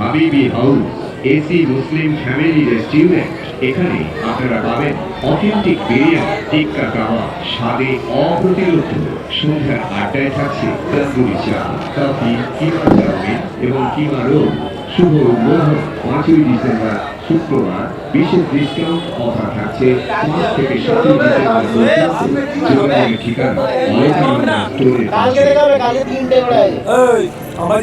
Habibi house AC Muslim family restaurant এখানে আপনারা পাবেন অথেন্টিক বিরিয়ানি টিক্কা কাবাব স্বাদে অপ্রতিরোধ। সন্ধ্যার আড্ডায় থাকছে তন্দুরি চা কফি কিমা চাউমিন এবং কিমা রোল। শুভ উদ্বোধন পাঁচই ডিসেম্বর শুক্রবার। বিশেষ ডিসকাউন্ট অফার থাকছে পাঁচ থেকে সাতই ডিসেম্বর পর্যন্ত। ঠিকানা স্টোরের পাশে। আমার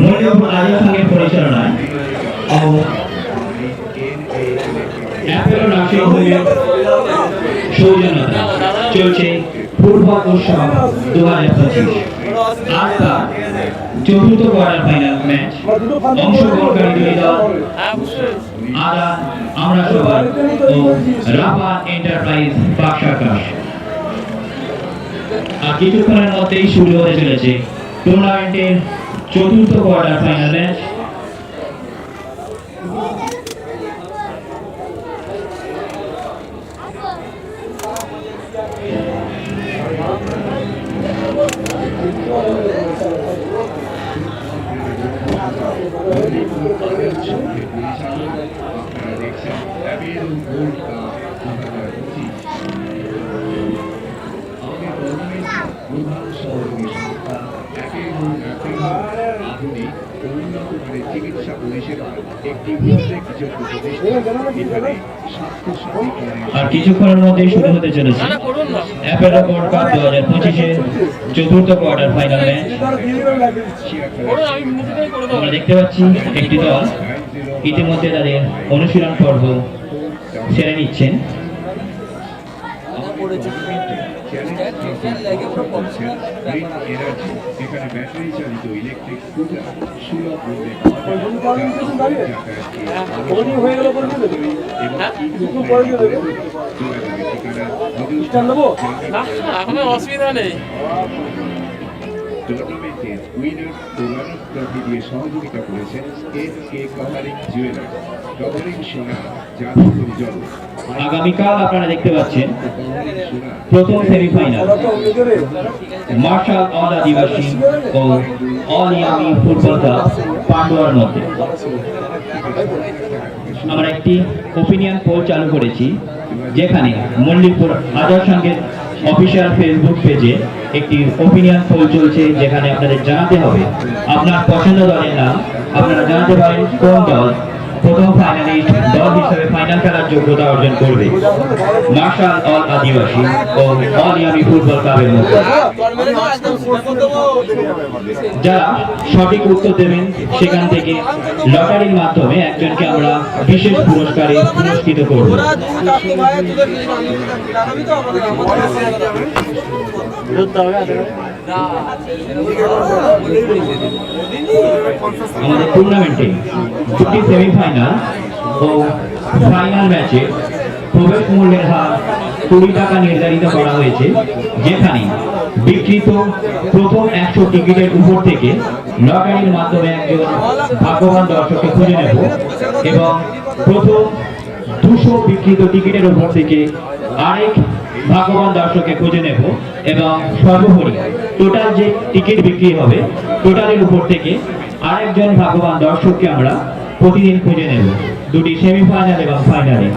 মনিপুর আলী সঙ্গে পরিচালনায় ও অ্যাপেলো নার্সিং হোমের সৌজন্যতা চলছে। পূর্ব উৎসব দু হাজার পঁচিশ আজ তার চতুর্থ কোয়ার্টার ফাইনাল ম্যাচ অংশগ্রহণকারী দুই দল আদা আমরা সবাই ও রাফা এন্টারপ্রাইজ বাক্সাকাশ আর কিছুক্ষণের মধ্যেই শুরু হতে চলেছে টুর্নামেন্টের চতুর্থ কোয়ার্টার ফাইনাল ম্যাচ আপনারা দেখছেন আর কিছুক্ষণের মধ্যেই শুরু হতে চলেছে অ্যাপেলো গোল্ড কাপ দু হাজার পঁচিশের চতুর্থ কোয়ার্টার ফাইনাল ম্যাচ আমরা দেখতে পাচ্ছি একটি দল ইতিমধ্যে তাদের অনুশীলন পর্ব সেরে নিচ্ছেন। এখানে হয়ে? গেল পরে দিয়ে দেবে কিছু পরে দিয়ে দেবে স্ট্যান্ড নেব না কোনো অসুবিধা নেই। উইনার ট্রফি দিয়ে সহযোগিতা করেছেন এস কে কাভারিং কাভারিং সোনা আগামীকাল আপনারা দেখতে পাচ্ছেন প্রথম সেমিফাইনাল। মার্শাল অল আদিবাসী ও অল ইয়ামি ফুটবল ক্লাব পান্ডুয়ার মধ্যে। আমরা একটি ওপিনিয়ন পোল চালু করেছি, যেখানে মল্লিকপুর আজাদ সঙ্গের অফিসিয়াল ফেসবুক পেজে একটি ওপিনিয়ন পোল চলছে যেখানে আপনাদের জানাতে হবে। আপনার পছন্দ দলের নাম, আপনারা জানাতে পারেন কোন দল প্রথম ফাইনালিস্ট দল হিসেবে ফাইনাল খেলার যোগ্যতা অর্জন করবে মার্শাল অল আদিবাসী ও অল ইয়ামি ফুটবল ক্লাবের মধ্যে। যারা সঠিক উত্তর দেবেন সেখান থেকে লটারির মাধ্যমে একজনকে আমরা বিশেষ পুরস্কারে পুরস্কৃত করব। আমাদের টুর্নামেন্টে দুটি সেমিফাইনাল ও ফাইনাল ম্যাচে প্রবেশ মূল্যের হার কুড়ি টাকা নির্ধারিত করা হয়েছে, যেখানে বিক্রিত প্রথম একশো টিকিটের উপর থেকে লটারির মাধ্যমে একজন ভাগ্যবান দর্শককে খুঁজে নেব এবং প্রথম দুশো বিক্রিত টিকিটের উপর থেকে আরেক ভাগ্যবান দর্শককে খুঁজে নেব এবং সর্বোপরি টোটাল যে টিকিট বিক্রি হবে টোটালের উপর থেকে আরেকজন ভাগ্যবান দর্শককে আমরা প্রতিদিন খুঁজে নেব। দুটি সেমিফাইনাল এবং ফাইনালে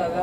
লাগা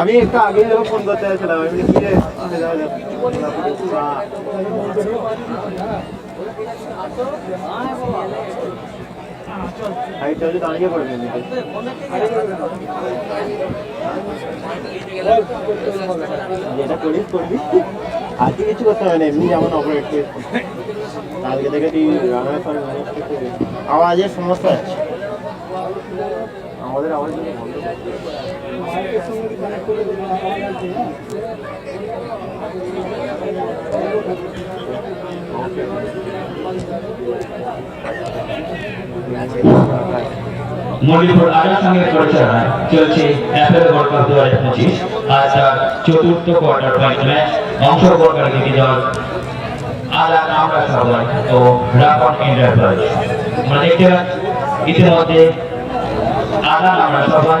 আমি একটু আগে ফোন করতে চাইছিলাম আমি বলি, কি রে আসতে যাওয়া যাক। হাইটটা হচ্ছে দাঁড়িয়ে করিস করবি। আজকে কিছু করতে হবে না এমনি যেমন অপারেট কালকে থেকে তুই। আওয়াজের সমস্যা আছে আমাদের আওয়াজ মল্লিকপুর আজাদ সঙ্গের পরিচালনায় চলছে অ্যাপেল ওয়ার্ল্ড কাপ দু হাজার পঁচিশ আজ তার চতুর্থ কোয়ার্টার ফাইনাল ম্যাচ অংশগ্রহণকারী দুটি দল, আলাদ আমরা সবাই ও রাপন এন্টারপ্রাইজ আমরা দেখতে পাচ্ছি, ইতিমধ্যে আলাদ আমরা সবাই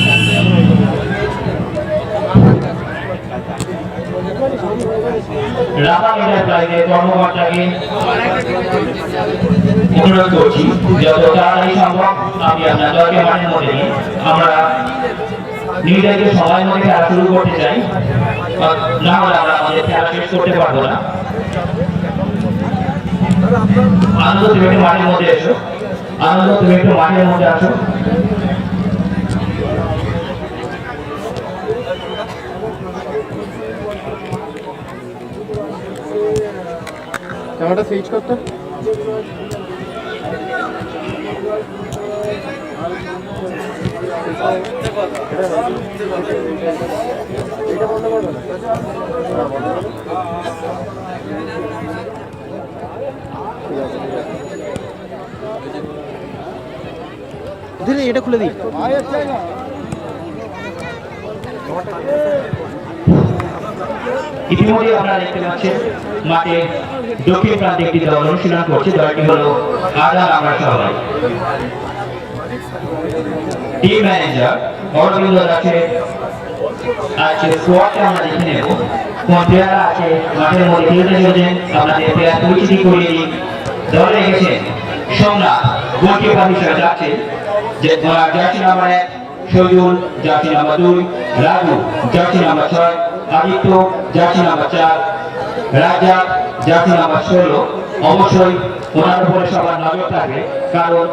এন্টারপ্রাইজের কর্মকর্তাকে অনুরোধ করছি যত তাড়াতাড়ি সম্ভব আপনি আপনার দলকে মাঠের মধ্যে আমরা নির্ধারিত সময়ের মধ্যে খেলা শুরু করতে চাই না হলে আমরা আমাদের খেলা শেষ করতে পারব না। আনন্দ তুমি একটু মাঠের মধ্যে এসো। আনন্দ তুমি একটু মাঠের মধ্যে আসো। ক্যামেরাটা সুইচ করতে দিদি এটা খুলে দিই। ইতিমধ্যে আপনারা দেখতে পাচ্ছেন মাঠে দক্ষিণ প্রান্তে একটি দল অনুশীলন করছে, দলটি হলো আদান আমরা সবাই টিম ম্যানেজার অরবিন্দ আজকে স্কোয়াডটা আমরা দেখে নেব। কোন আছে, মাঠের মধ্যে খেলতে চলেছেন আপনাদের প্লেয়ার পরিচিতি করিয়ে দলে রেখেছেন সোমনাথ গোলকিপার হিসেবে যাচ্ছেন যে জার্সি নাম্বার এক জার্সি নাম্বার দুই রাজু জার্সি নাম্বার ছয় আদিত্য জার্সি নাম্বার চার। রাজা জাতি নাম্বার ষোলো। অবশ্যই ওনার উপরে সবার নজর থাকবে কারণ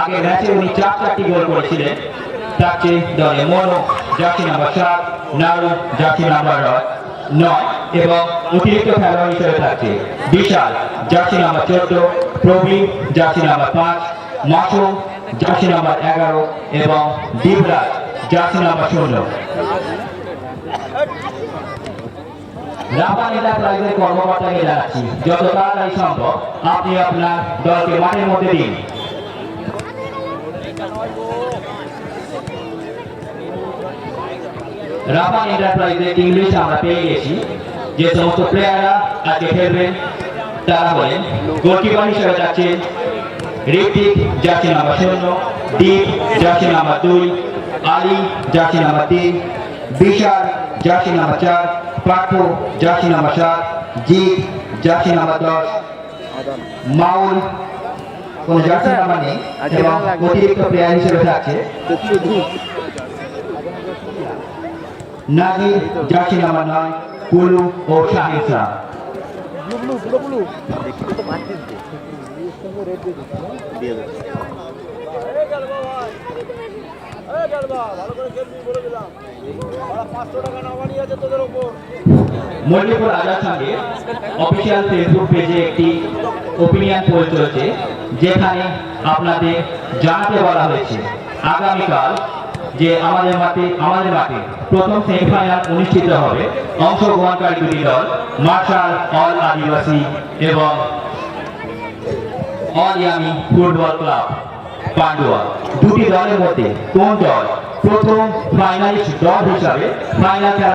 আগে ম্যাচে উনি চার চারটি গোল করেছিলেন। তাকে দলে মনো জাতি নাম্বার সাত, নারু জার্সি নাম্বার নয়। এবং অতিরিক্ত খেলোয়াড় হিসেবে থাকছে বিশাল জার্সি নাম্বার চোদ্দ। প্রবীণ জার্সি নাম্বার পাঁচ। মাসুম জার্সি নাম্বার এগারো। এবং দীপরাজ জার্সি নাম্বার ষোলো। রাফান এন্টারপ্রাইজের কর্মকর্তাকে জানাচ্ছি যত তাড়াতাড়ি সম্ভব, আপনি আপনার আমরা পেয়ে যে সমস্ত প্লেয়াররা আজকে খেলবেন, তারা হলেন গোলকিপার হিসেবে যাচ্ছেন ঋত্বিক জার্সি নাম্বার শূন্য, দীপ জার্সি নাম্বার দুই, আলী জার্সি নাম্বার তিন, বিশাল জার্সি নাম্বার চার পার্থ জার্সি নাম্বার সাত জিৎ জার্সি নাম্বার দশ মাউল কোন জার্সি নাম্বার নেই এবং অতিরিক্ত প্লেয়ার হিসেবে থাকছে নাজির জার্সি নাম্বার নয় কুলু ও শাহিন শাহ দিয়ে মল্লিকপুর আজাদ সঙ্গে অফিসিয়াল ফেসবুক পেজে একটি ওপিনিয়ন পোল চলছে যেখানে আপনাদের জানাতে বলা হয়েছে, আগামীকাল যে আমাদের মাঠে আমাদের মাঠে প্রথম সেমিফাইনাল অনুষ্ঠিত হবে, অংশগ্রহণকারী দুটি দল মার্শাল অল আদিবাসী এবং অল ইয়ামি ফুটবল ক্লাব পান্ডুয়া দুটি দলের মধ্যে কোন দল প্রথম ফাইনালিস্ট দল হিসাবে ফাইনাল